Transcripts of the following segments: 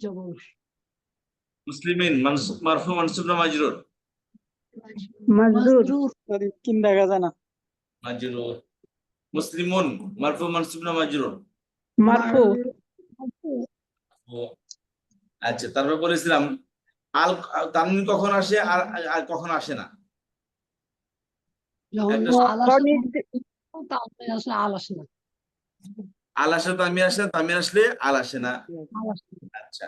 জবর মুসলিমিন মারফু মানসুব না মাজরুর মাজরুর স্যার দেখা যায় না মাজরুর মুসলিমুন মারফু মানসুব না মাজরুর মারফু আচ্ছা তারপর বলেছিলাম আল তানমিন কখন আসে আর আর কখন আসে না? আল আসে না। আল আসে তামির আসে না তামির আসলে আল আসে না। আল আচ্ছা।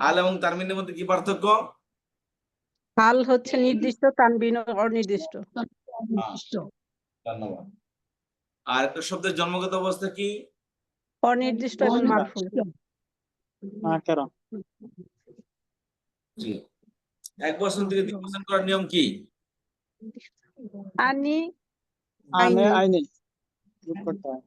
আল এবং তানমিনের মধ্যে কি পার্থক্য? হাল হচ্ছে নির্দিষ্ট তানবিন অনির্দিষ্ট। অনির্দিষ্ট। ধন্যবাদ। আর একটা শব্দের জন্মগত অবস্থা কি? অনির্দিষ্ট এবং মারফু জি। এক বছর থেকে তিন বছর করার নিয়ম কি? আনি আনে আইনে। আইনে। যোগ করতে হয়।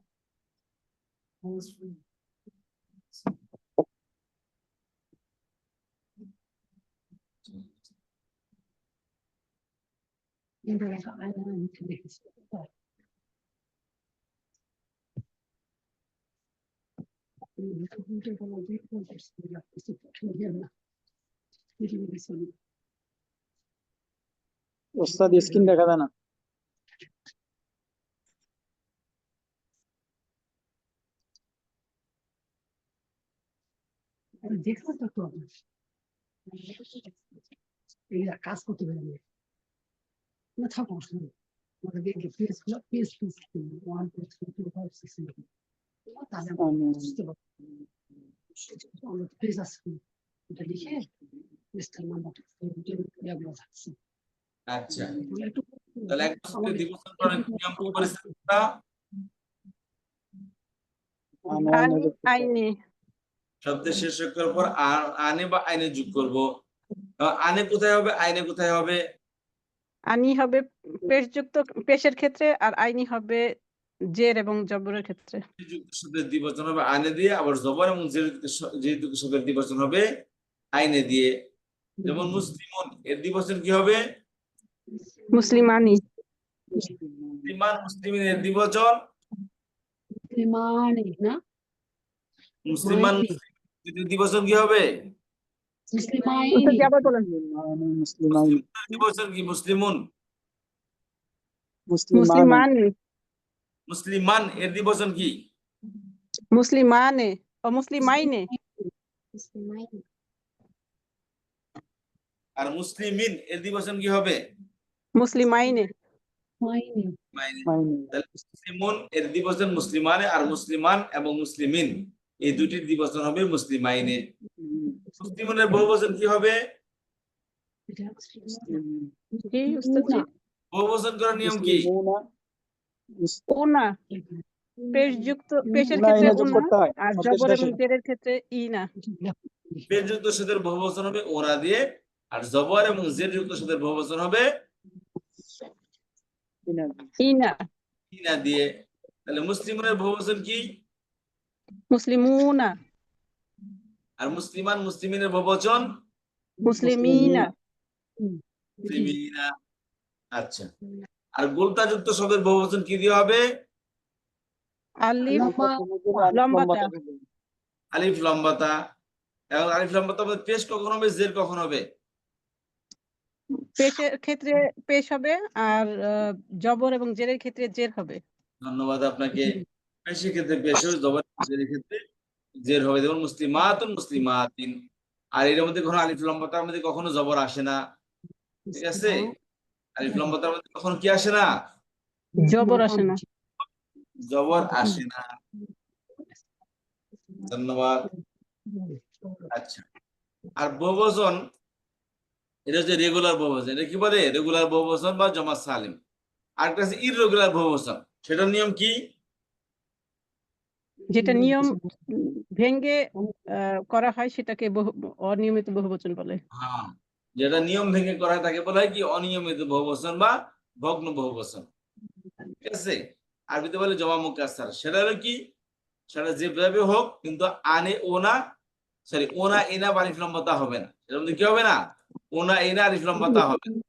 কিন্তু এটা আয়না আমি দেখেছি। উল্টো কোনো দিক বলতেছি না, কিছু ঠিক না। পৃথিবীর পিছনে। ওস্তাদ স্ক্রিন দেখা যায় না আমি দেখলাম তো তো এরা কাজ করতে পারে না থাকো শুনুন আমাদের দেখে পেজগুলো page page one two three two five six তাহলে বুঝতে পারব পেজ আছে এটা লিখে পেজটার নাম্বারটা এগুলো থাকছে আচ্ছা একটু তাহলে এক বছর থেকে দুই বছর করার নিয়ম পরিস্থিতিটা আইনে শব্দের শেষ অক্ষরের পর আনে বা আইনে যোগ করব। আনে কোথায় হবে আইনে কোথায় হবে? আনি হবে পেশযুক্ত পেশের ক্ষেত্রে আর আইনি হবে জের এবং জবরের ক্ষেত্রে। যুক্ত শব্দের দ্বিবচন হবে আনে দিয়ে আবার জবর এবং জের যেহেতু শব্দের দ্বিবচন হবে আইনে দিয়ে। যেমন মুসলিমন এর দ্বিবচন কি হবে? মুসলিমানি মুসলিমান মুসলিমিন এর দ্বিবচন? মুসলিমানি না। মুসলিমান মাইনি। দ্বিবচন কি হবে? কি মুসলিমুন? এর দ্বিবচন কি? মুসলিমানে। ও মুসলিমাইনে। আর মুসলিমিন এর দ্বিবচন কি হবে? মুসলিমাইনে। মুসলিমুন এর দ্বিবচন মুসলিমানে আর মুসলিমান এবং মুসলিমিন। এই দুটির দ্বিবচন হবে মুসলিমাইনে মুসলিমুনের বহুবচন কি হবে? এটা জি। বহুবচন করার নিয়ম কি? মুসলিমুনা পেশযুক্ত পেশের ক্ষেত্রে আইনে যোগ উনা করতে আর জবর এবং জেরের ক্ষেত্রে ইনা। পেযুক্ত শব্দের বহুবচন হবে ওরা দিয়ে আর জবর এবং জের যুক্ত শব্দের বহুবচন হবে ইনা ইনা। ইনা দিয়ে। তাহলে মুসলিমুনের বহুবচন কি? মুসলিমুনা আর মুসলিমান মুসলিমিনের বহুবচন? মুসলিমিনা মুসলিমিনা। আচ্ছা। আর গোলতাযুক্ত শব্দের বহুবচন কি দিয়ে হবে? আলিফ লম্বা। লম্বাতা। আলিফ লম্বাতা। এবং আলিফ লম্বাতা পেশ কখন হবে জের কখন হবে? পেশের ক্ষেত্রে পেশ হবে আর আহ, জবর এবং জেরের ক্ষেত্রে জের হবে। ধন্যবাদ আপনাকে। ক্ষেত্রে পেশ হবে ক্ষেত্রে জের হবে। যেমন মুসলিমাতুন মুসলিমাতিন। আর এর মধ্যে কখনো আলিফ লম্বাতার মধ্যে কখনো জবর আসে না। ঠিক আছে? আলিফ লম্বাতার মধ্যে কখনো কি আসে না? জবর আসে না। জবর আসে না। ধন্যবাদ। আচ্ছা। আর বহুবচন এটা হচ্ছে রেগুলার বহুবচন। এটা কি বলে? রেগুলার বহুবচন বা জমা সালিম। আর একটা আছে ইররেগুলার বহুবচন। সেটার নিয়ম কি? যেটা নিয়ম ভেঙ্গে করা হয় সেটাকে বহু অনিয়মিত বহুবচন বলে। হ্যাঁ যেটা নিয়ম ভেঙে করা হয় তাকে বলা হয় কি? অনিয়মিত বহুবচন বা ভগ্ন বহুবচন। ঠিক আছে? আরবিতে বলে জমা মুকাসার সেটা হলো কি? সেটা যেভাবে হোক কিন্তু আনে ওনা সরি ওনা এনা বা আলিফ লম্বতা হবে না। মধ্যে কি হবে না? ওনা এনা আলিফ লম্বতা হবে। না।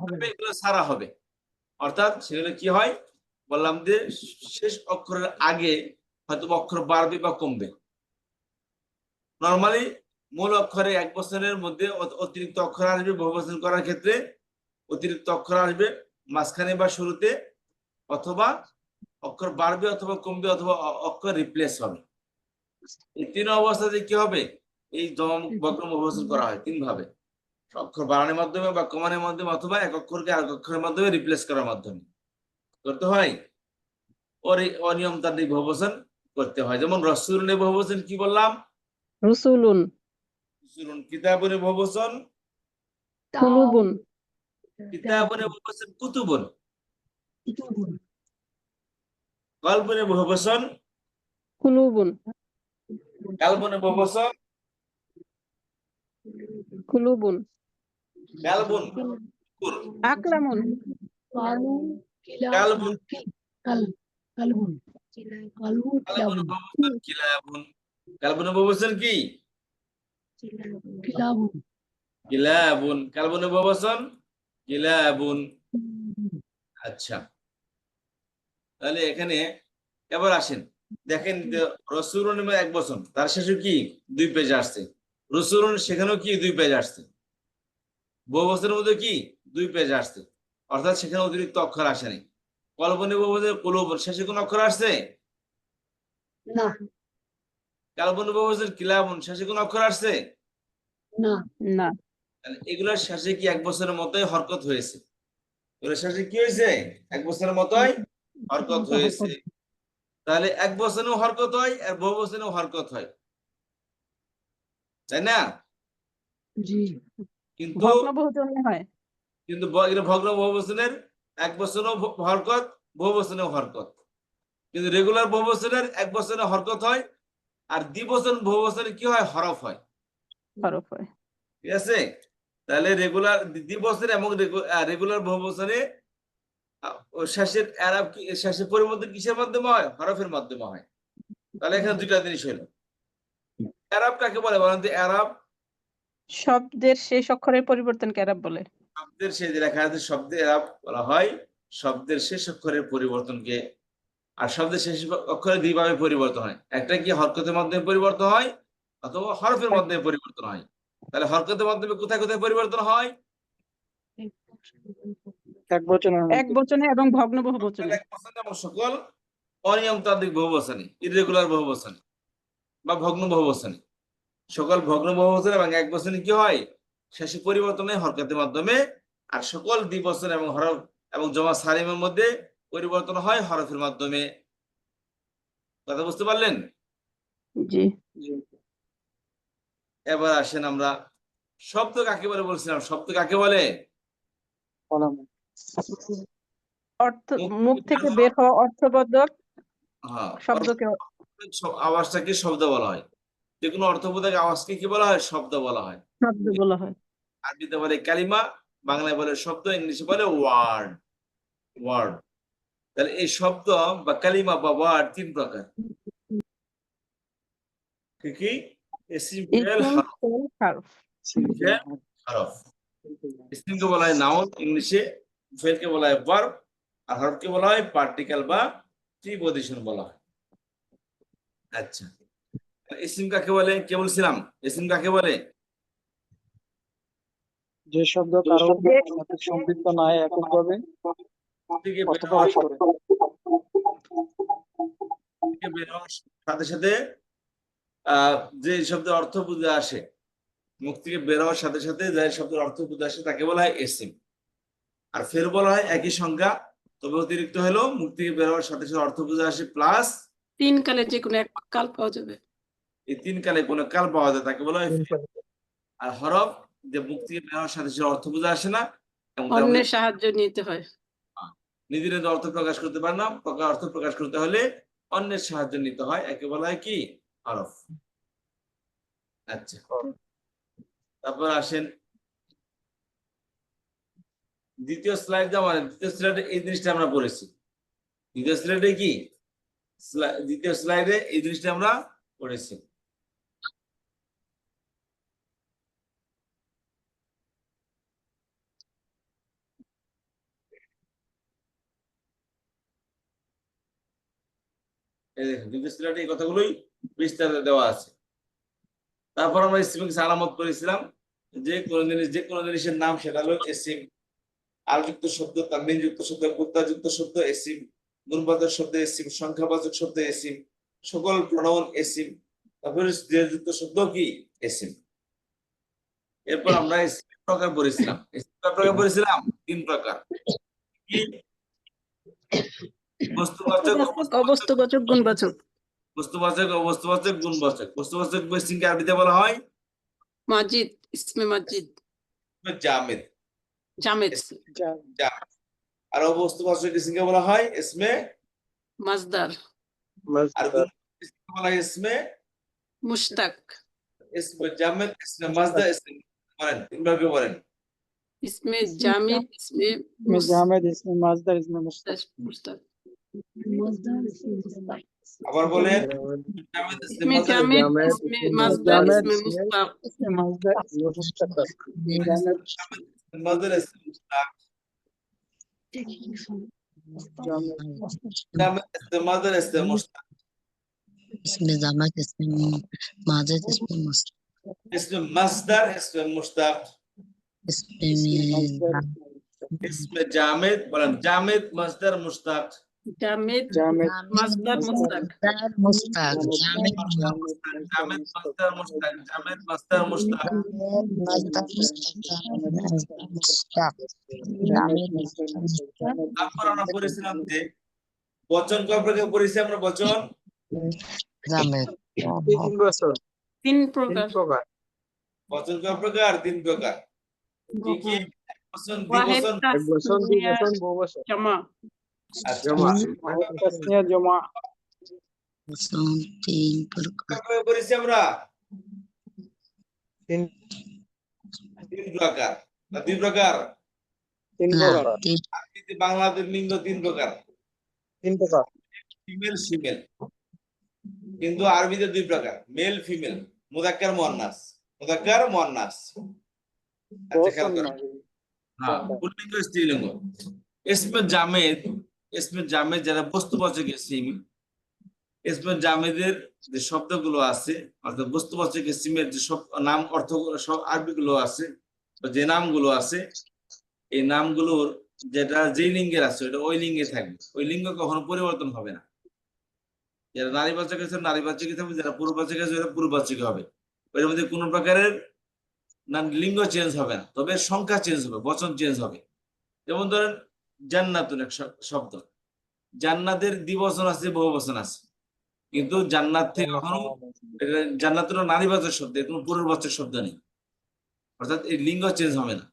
হবে। এগুলো সারা হবে। অর্থাৎ সেগুলো কি হয়? বললাম যে শেষ অক্ষরের আগে হয়তো অক্ষর বাড়বে বা কমবে। নর্মালি মূল অক্ষরে এক বছরের মধ্যে অতিরিক্ত অক্ষর আসবে বহুবচন করার ক্ষেত্রে। অতিরিক্ত অক্ষর আসবে মাঝখানে বা শুরুতে, অথবা অক্ষর বাড়বে অথবা কমবে অথবা অক্ষর রিপ্লেস হবে। এই তিন অবস্থাতে কি হবে? এই দম বক্র বহুবচন করা হয় তিন ভাবে অক্ষর বাড়ানোর মাধ্যমে বা কমানোর মাধ্যমে অথবা এক অক্ষরকে আরেক অক্ষরের মাধ্যমে রিপ্লেস করার মাধ্যমে। করতে হয়। অনিয়মতান্ত্রিক বহুবচন করতে হয়। যেমন রসুলের বহুবচন কি বললাম? রুসুলুন। রসুলুন কিতাবের বহুবচন কুলুবুন। কিতাবের বহুবচন কুতুবুন। কুতুবুন। বহুবচন কুলুবুন। কাল্পনের বহুবচন কুলুবুন। কালবুন। আকলামুন কালবুন। কালবুন। কালবুন কিলাবুন বহুবচন কি কিলাবুন কিলাবুন আচ্ছা তাহলে এখানে এবার আসেন দেখেন রসুরন এক বছর তার শেষে কি দুই পেজ আসছে রসুরন সেখানেও কি দুই পেজ আসছে বহু বছরের মধ্যে কি দুই পেজ আসছে অর্থাৎ সেখানে অতিরিক্ত অক্ষর আসেনি কল্পনে বহুবচন কুলবন শেষে কোন অক্ষর আসছে? না। কাল্পনিক কিলাবন। শেষে কোন অক্ষর আসছে? না। না। তাহলে এগুলোর শেষে কি এক বছরের মতোই হরকত হয়েছে? এগুলোর শেষে কি হয়েছে? এক বছরের মতোই হরকত হয়েছে। তাহলে এক বছরেও হরকত হয় আর বহু বছরেও হরকত হয়। তাই না? কিন্তু হয়। কিন্তু ভগ্ন বহু বছরের এক বছরেও হরকত বহু বছরেও হরকত। কিন্তু রেগুলার বহু বছরের এক বছরে হরকত হয় আর দ্বিবচন বহু বছরে কি হয়? হরফ হয়। হরফ হয়। ঠিক আছে? তাহলে রেগুলার দ্বিবছর এবং রেগুলার বহু বছরে শেষের অ্যারাব শেষের পরিবর্তন কিসের মাধ্যমে হয়? হরফের মাধ্যমে হয়। তাহলে এখানে দুইটা জিনিস হলো। অ্যারাব কাকে বলে বলেন তো? অ্যারাব? শব্দের শেষ অক্ষরের পরিবর্তনকে আরব বলে। শব্দের শেষ লেখা আছে শব্দের অ্যারাব বলা হয় শব্দের শেষ অক্ষরের পরিবর্তনকে। আর শব্দের শেষ অক্ষরে দুইভাবে পরিবর্তন হয়। একটা কি হরকতের মাধ্যমে পরিবর্তন হয় অথবা হরফের মাধ্যমে পরিবর্তন হয়? তাহলে হরকতের মাধ্যমে কোথায় কোথায় পরিবর্তন হয়? এক বচনে এবং ভগ্ন বহুবচনে এক বচনে এবং সকল অনিয়মতান্ত্রিক বহুবচনে ইরেগুলার বহুবচনে বা ভগ্ন বহুবচনে সকল ভগ্ন বহুবচন এবং এক বচনে কি হয়? শেষে পরিবর্তনে হরকতের মাধ্যমে আর সকল দ্বিবচন এবং হরফ এবং জমা সালিমের মধ্যে পরিবর্তন হয় হরফের মাধ্যমে। কথা বুঝতে পারলেন? এবার আসেন আমরা শব্দ কাকে বলে বলছিলাম? শব্দ কাকে বলে? অর্থ মুখ- থেকে বের হওয়া অর্থবোধক হ্যাঁ শব্দকে আওয়াজটাকে শব্দ বলা হয়। যে কোনো অর্থবোধক আওয়াজকে কি বলা হয়? শব্দ বলা হয়। শব্দ বলা হয়। আরবিতে বলে কালিমা বাংলায় বলে শব্দ ইংলিশে বলে ওয়ার্ড ওয়ার্ড। তাহলে এই শব্দ বা কালিমা বা ওয়ার্ড তিন প্রকার। কি কি? বলা হয় নাউন ইংলিশে ফেলকে বলা হয় ভার্ব আর হরফকে বলা হয় পার্টিকেল বা প্রিপজিশন বলা হয়। আচ্ছা। ইসিম কাকে বলে? কে বলছিলাম? ইসিম কাকে বলে? যে শব্দ সম্পৃক্ত নয় এককভাবে সাথে সাথে আহ, যে শব্দের অর্থ বুঝে আসে মুখ থেকে বের হওয়ার সাথে সাথে যে শব্দের অর্থ বুঝে আসে তাকে বলা হয় এসিম আর ফের বলা হয় একই সংখ্যা তবে অতিরিক্ত হলো মুখ থেকে বের হওয়ার সাথে সাথে অর্থ বুঝে আসে প্লাস তিন কালে যে কোনো এক কাল পাওয়া যাবে। এই তিন কালে কোনো কাল পাওয়া যায় তাকে বলা হয় আর হরফ যে মুক্তি হওয়ার সাথে সাথে অর্থ বুঝে আসে না অন্যের সাহায্য নিতে হয়। নিজের নিজের অর্থ প্রকাশ করতে পারে না অর্থ প্রকাশ করতে হলে অন্যের সাহায্য নিতে হয় একে বলা হয় কি? হরফ। আচ্ছা। তারপর আসেন দ্বিতীয় স্লাইড যেমন দ্বিতীয় স্লাইডে এই জিনিসটা আমরা পড়েছি। দ্বিতীয় স্লাইডে কি? দ্বিতীয় স্লাইডে এই জিনিসটা আমরা পড়েছি। এই কথাগুলোই বিস্তারিত দেওয়া আছে। তারপর আমরা ইসিমকে আলামত করেছিলাম, যে কোন জিনিস, যে কোনো জিনিসের নাম সেটা হলো এসিম। আলযুক্ত শব্দ তামিনযুক্ত শব্দ কুত্তাযুক্ত শব্দ, এসিম। গুণবাচক শব্দ, এসিম। সংখ্যাবাচক শব্দ, এসিম। সকল প্রণয়ন এসিম। তারপরে যুক্ত শব্দ কি? এসিম। এরপর আমরা প্রকার পড়েছিলাম। প্রকার পড়েছিলাম? তিন প্রকার। বস্তুবাচক বস্তুবাচক, গুণবাচক। বস্তুবাচক অবস্তুবাচক গুণবাচক। বস্তুবাচক আরবিতে বলা হয়? মাজিদ ইসমে মাজিদ। জামেদ। জামেদ। আর অবস্তুবাচক ইসমকে বলা হয়? ইসমে? মাজদার। আর বলা হয় ইসমে? মুশতাক। ইসমে জামেদ ইসমে মাজদা ইসমে বলেন তিনভাবে বলেন। ইসমে জামিদ ইসমে ইসমে জামেদ ইসমে মুশতাক। মুশতাক। মুস্তাক। আবার বলেন জামেদ ইসমে ইসমে মাজদা জামিদ ইসমে মাজদার জামেদ, ইসমে ইসমে- মুশতাক ইসমে মাসদার ইসমে মুশতাক জামেদ মাজদা ইসমে মুস্তাক ঠিক কি শুনুন। মুস্তাক, জামেদ মুস্তাক। জামেদ ইসমে মাজদা ইসমে মুস্তাক اسم زمك اسم ماجد اسم مصر ইসমে মাজদার ইসমে মুস্তাক اسم মাসদার ইসমে বচন কয় প্রকার পড়েছি আমরা বচন? জামেদ তিন বছর তিন প্রকার। বচন কয় প্রকার? তিন প্রকার। কি বচন বচন? আমরা তিন প্রকার দুই প্রকার তিন প্রকার বাংলাদেশ লিঙ্গ তিন প্রকার তিন প্রকার ফিমেল ফিমেল কিন্তু আরবিতে দুই প্রকার মেল ফিমেল মুদাক্কার মুয়ান্নাস মুদাক্কার মুয়ান্নাস আচ্ছা খেয়াল করো। হ্যাঁ পুল্লিঙ্গ স্ত্রীলিঙ্গ। ইসমে ইসমে জামেদ যারা বস্তুবাচক ইসিম ইসমে জামেদের যে শব্দগুলো আছে, অর্থাৎ বস্তুবাচক ইসিমের যে সব নাম অর্থ, সব আরবিগুলো আছে যে নামগুলো আছে, এই নামগুলোর যেটা যে লিঙ্গের আছে ওটা ওই লিঙ্গে থাকবে। ওই লিঙ্গ কখনো পরিবর্তন হবে না। যারা নারীবাচক আছে নারীবাচক থাকবে, যারা পুরুবাচক আছে, ওরা পুরুবাচক হবে। ওর মধ্যে কোনো প্রকারের লিঙ্গ চেঞ্জ হবে না, তবে সংখ্যা চেঞ্জ হবে, বচন চেঞ্জ হবে। যেমন ধরেন জান্নাতুন এক শব্দ। জান্নাতের দ্বিবচন আছে বহু বচন আছে। কিন্তু জান্নাত থেকে কখনো এটা জান্নাতের নারীবাচক শব্দ কোনো পুরুবাচক শব্দ নেই। অর্থাৎ এই লিঙ্গ চেঞ্জ হবে না।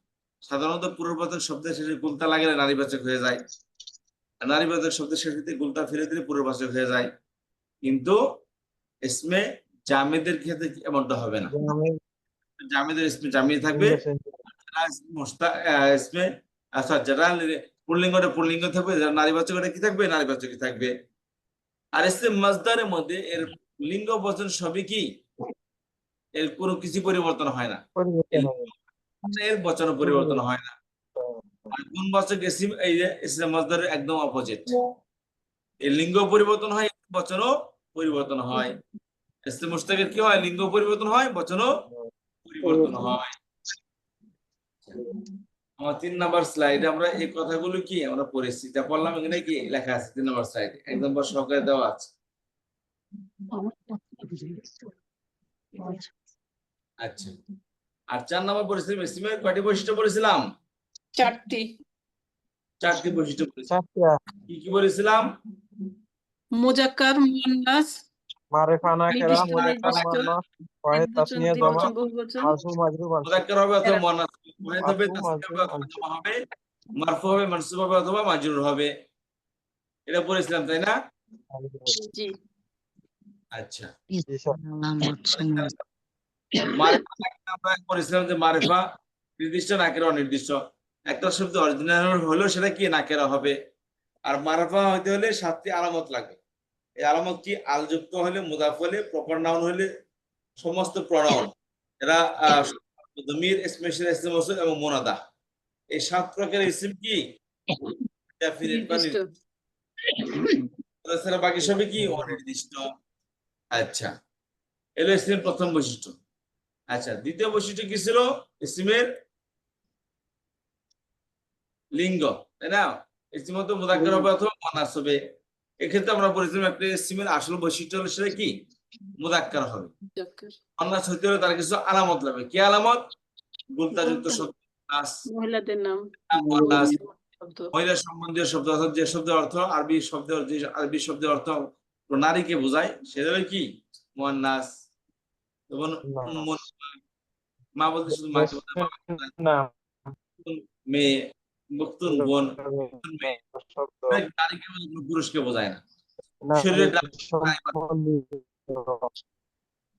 সাধারণত পুরুবাচক শব্দের শেষে গুলতা লাগলে নারীবাচক হয়ে যায়। আর নারীবাচক শব্দের শেষে গুলতা ফিরে দিলে পুরুবাচক হয়ে যায়। কিন্তু ইসমে জামেদের ক্ষেত্রে এমনটা হবে না। জামেদের ইসমে জামিয়ে থাকবে। ইসমে আচ্ছা যারা পুল্লিঙ্গটা পুল্লিঙ্গ থাকবে যারা নারীবাচক কি থাকবে? নারীবাচকই থাকবে? আর ইসে মাজদারের মধ্যে এর লিঙ্গ বচন সবই কি? এর কোনো কিছু পরিবর্তন হয় না। এর বচন পরিবর্তন হয় না। কোন এই যে ইসলাম মাজদারের একদম অপোজিট এর লিঙ্গ পরিবর্তন হয় বচনও পরিবর্তন হয়। ইসলাম মুস্তাকের কি হয়? লিঙ্গ পরিবর্তন হয় বচনও পরিবর্তন হয়। আমার তিন নাম্বার স্লাইডে আমরা এই কথাগুলো কি? আমরা পড়েছি তা পড়লাম এখানে কি? লেখা আছে তিন নাম্বার স্লাইডে এক নম্বর সহকারে দেওয়া আছে। আচ্ছা, আর চার নাম্বার পড়েছিলাম ইসলামের কয়টি বৈশিষ্ট্য পড়েছিলাম? চারটি। চারটি বৈশিষ্ট্য পড়েছিলাম কি কি বলেছিলাম মুজাক্কার মুয়ান্নাস মারিফা নাকিরা নির্দিষ্ট, মুযাক্কার নির্দিষ্ট, ওয়াহিদ তাসনিয়া জমা বহুবচন মারফু মাজরুর হবে অথবা মুয়ান্নাস মুয়ান্নাস? হবে মারফু, হবে মারফু, হবে মানসুব হবে অথবা মাজরুর হবে। এটা পড়েছিলাম তাই না? জি। আচ্ছা। পড়েছিলাম যে মারিফা নির্দিষ্ট নাকেরা অনির্দিষ্ট। একটা শব্দ অরিজিনাল হলেও সেটা কি নাকেরা হবে? আর মারাফা হইতে হলে সাতটি আলামত লাগবে এই আলামত কি? আলযুক্ত হলে মুদাফ হলে প্রপার নাউন হলে সমস্ত প্রনাউন এরা আহ, দমির স্পেশাল ইসম মৌসুল এবং মোনাদা এই সাত ইসিম কি। তাছাড়া বাকি সবই কি? অনির্দিষ্ট। আচ্ছা। এলো ইসিমের প্রথম বৈশিষ্ট্য। আচ্ছা দ্বিতীয় বৈশিষ্ট্য কি ছিল? ইসিমের লিঙ্গ তাই না? ইসিম তো মুদাক্কার হবে অথবা হবে। এক্ষেত্রে আমরা বলেছিলাম একটা ইসিমের আসল বৈশিষ্ট্য হলো সেটা কি? মুদাক্কার হবে। মানাস হইতে হলে তার কিছু আলামত লাগবে। কি আলামত? গুলতাযুক্ত শব্দ। মহিলাদের নাম। শব্দ। মহিলা সম্বন্ধীয় শব্দ অর্থাৎ যে শব্দের অর্থ আরবি শব্দের যে আরবি শব্দের অর্থ নারীকে বোঝায় সেটা হলো কি? মোয়ান্নাস। এবং মা বলতে শুধু মাকে বোঝায়, না। মেয়ে মুক্তুন বোন। মেয়ে নারীকে পুরুষকে বোঝায় না। শরীরের ডাক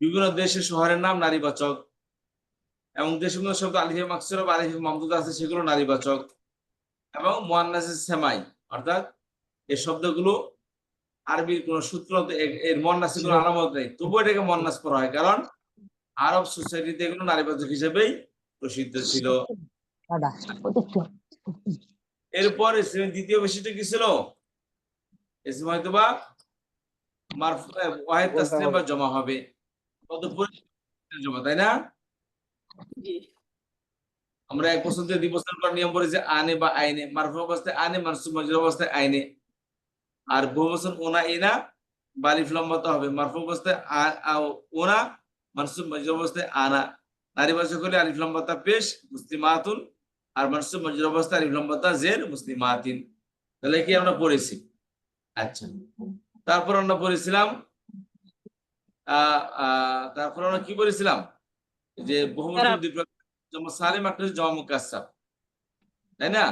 বিভিন্ন দেশের শহরের নাম নারীবাচক এবং যে সমস্ত শব্দ আলিফে মাকসুর বা আলিফে মামদুদ আছে, সেগুলো নারীবাচক এবং মোয়ান্নাসের সেমাই, অর্থাৎ এই শব্দগুলো আরবির কোন সূত্র এর মন্নাসের কোনো আলামত নেই। তবুও এটাকে মন্নাস করা হয়, কারণ আরব সোসাইটিতে এগুলো নারীবাচক হিসেবেই প্রসিদ্ধ ছিল। এরপর দ্বিতীয় বৈশিষ্ট্য কি ছিল? ইসলাম হয়তো বা মারফু আহ, ওয়াহিদ তাসলিম বা জমা হবে। জমা তাই না? আমরা এক বছর দুই বছর পর নিয়ম পড়েছি আনে বা আইনে। মারফু অবস্থায় আনে মানসুব মজুর অবস্থায় আইনে। আর বহু বছর ওনা ইনা বালিফ লম্বাতে হবে। মারফু অবস্থায় ওনা মানসুব মজুর অবস্থায় আনা। নারী বাচক হলে আলিফ লম্বাতা পেশ মুসলিমাতুন। আর মানসুব মজুর অবস্থায় আলিফ লম্বাতা জের মুসলিমাতিন। তাহলে কি আমরা পড়েছি? আচ্ছা। তারপর আমরা পড়েছিলাম তারপর আমরা কি বলেছিলাম যে বহু দুই প্রকার জমা সালেম একটা জমা মুকাসসাব তাই না?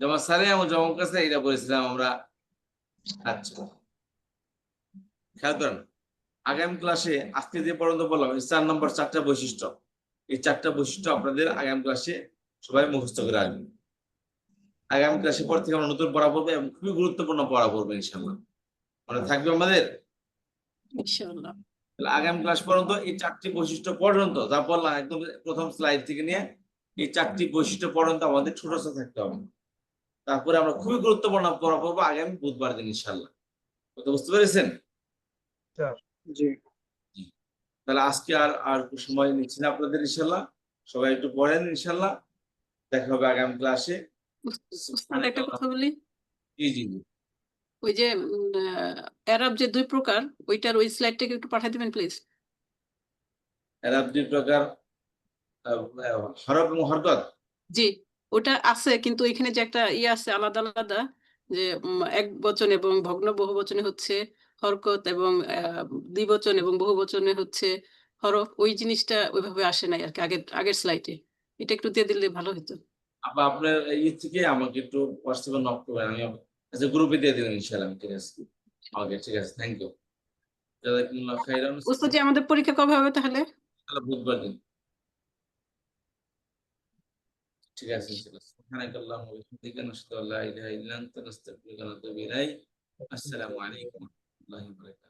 জমা সালেম এবং জমা মুকাসসাব এটা বলেছিলাম আমরা। আচ্ছা। খেয়াল করেন আগামী ক্লাসে আজকে যে পর্যন্ত বললাম চার নম্বর চারটা বৈশিষ্ট্য এই চারটা বৈশিষ্ট্য আপনাদের আগামী ক্লাসে সবাই মুখস্থ করে রাখবেন আগামী ক্লাসে পর থেকে আমরা নতুন পড়া পড়ব এবং খুবই গুরুত্বপূর্ণ পড়া পড়ব ইনশাল্লাহ মনে থাকবে আমাদের? ইনশাআল্লাহ। তাহলে আগামী ক্লাস পর্যন্ত এই চারটি বৈশিষ্ট্য পর্যন্ত যা বললাম একদম প্রথম স্লাইড থেকে নিয়ে এই চারটি বৈশিষ্ট্য পর্যন্ত আমাদের ছোট ছোট থাকতে হবে। তারপরে আমরা খুবই গুরুত্বপূর্ণ পড়া পড়ব আগামী বুধবার দিন ইনশাল্লাহ কথা বুঝতে পেরেছেন? তাহলে আজকে আর আর সময় নিচ্ছি না আপনাদের ইনশাল্লাহ সবাই একটু পড়েন ইনশাল্লাহ দেখা হবে আগামী ক্লাসে একটা কথা বলি? জি জি জি। ওই যে অ্যারাব যে দুই প্রকার ওইটার ওই স্লাইডটাকে একটু পাঠিয়ে দিবেন প্লিজ এরা দুই প্রকার হরফ এবং হরকত? জি ওটা আছে কিন্তু এখানে যে একটা ইয়ে আছে আলাদা আলাদা যে এক বচন এবং ভগ্ন বহু বচনে হচ্ছে হরকত এবং আহ, দ্বিবচন এবং বহু বচনে হচ্ছে হরফ ওই জিনিসটা ওইভাবে আসে নাই আর কি আগের আগের স্লাইডে এটা একটু দিয়ে দিলে ভালো হতো। আপনার ইয়ে থেকে আমাকে একটু হোয়াটসঅ্যাপে নক করবেন আমি আচ্ছা গ্রুপে দিয়ে দিন ইনশাআল্লাহ ঠিক আছে। ওকে ঠিক আছে থ্যাংক ইউ জাযাকুমুল্লাহ খাইরান। আমাদের পরীক্ষা কবে হবে তাহলে? তাহলে বুধবার দিন। ঠিক আছে সুবহানাকাল্লাহু ওয়া বিহামদিকা নাশহাদু আল্লা ইলাহা ইল্লা আনতা নাস্তাগফিরুকা ওয়া নাতুবু ইলাইক। আসসালামু আলাইকুম ওয়া রাহমাতুল্লাহি ওয়া বারাকাতুহু।